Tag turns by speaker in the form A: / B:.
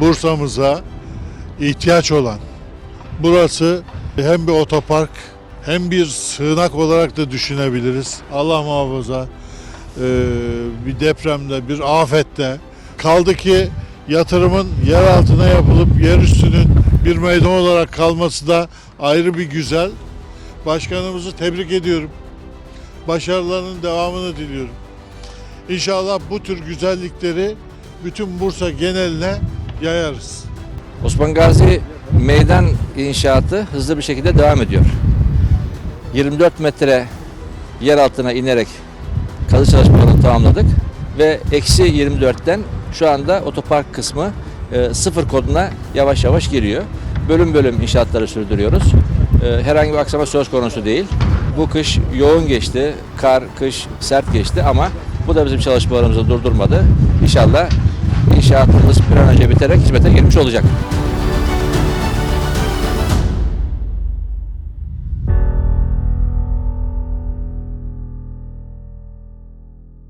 A: Bursa'mıza ihtiyaç olan. Burası hem bir otopark hem bir sığınak olarak da düşünebiliriz. Allah muhafaza e, bir depremde, bir afette kaldı ki yatırımın yer altına yapılıp yer üstünün bir meydan olarak kalması da ayrı bir güzel. Başkanımızı tebrik ediyorum. Başarılarının devamını diliyorum. İnşallah bu tür güzellikleri bütün Bursa geneline yayarız.
B: Osman Gazi meydan inşaatı hızlı bir şekilde devam ediyor. 24 metre yer altına inerek kazı çalışmalarını tamamladık ve eksi 24'ten şu anda otopark kısmı e, sıfır koduna yavaş yavaş giriyor. Bölüm bölüm inşaatları sürdürüyoruz. E, herhangi bir aksama söz konusu değil. Bu kış yoğun geçti, kar, kış sert geçti ama bu da bizim çalışmalarımızı durdurmadı. İnşallah inşaatımız bir an önce biterek hizmete girmiş olacak.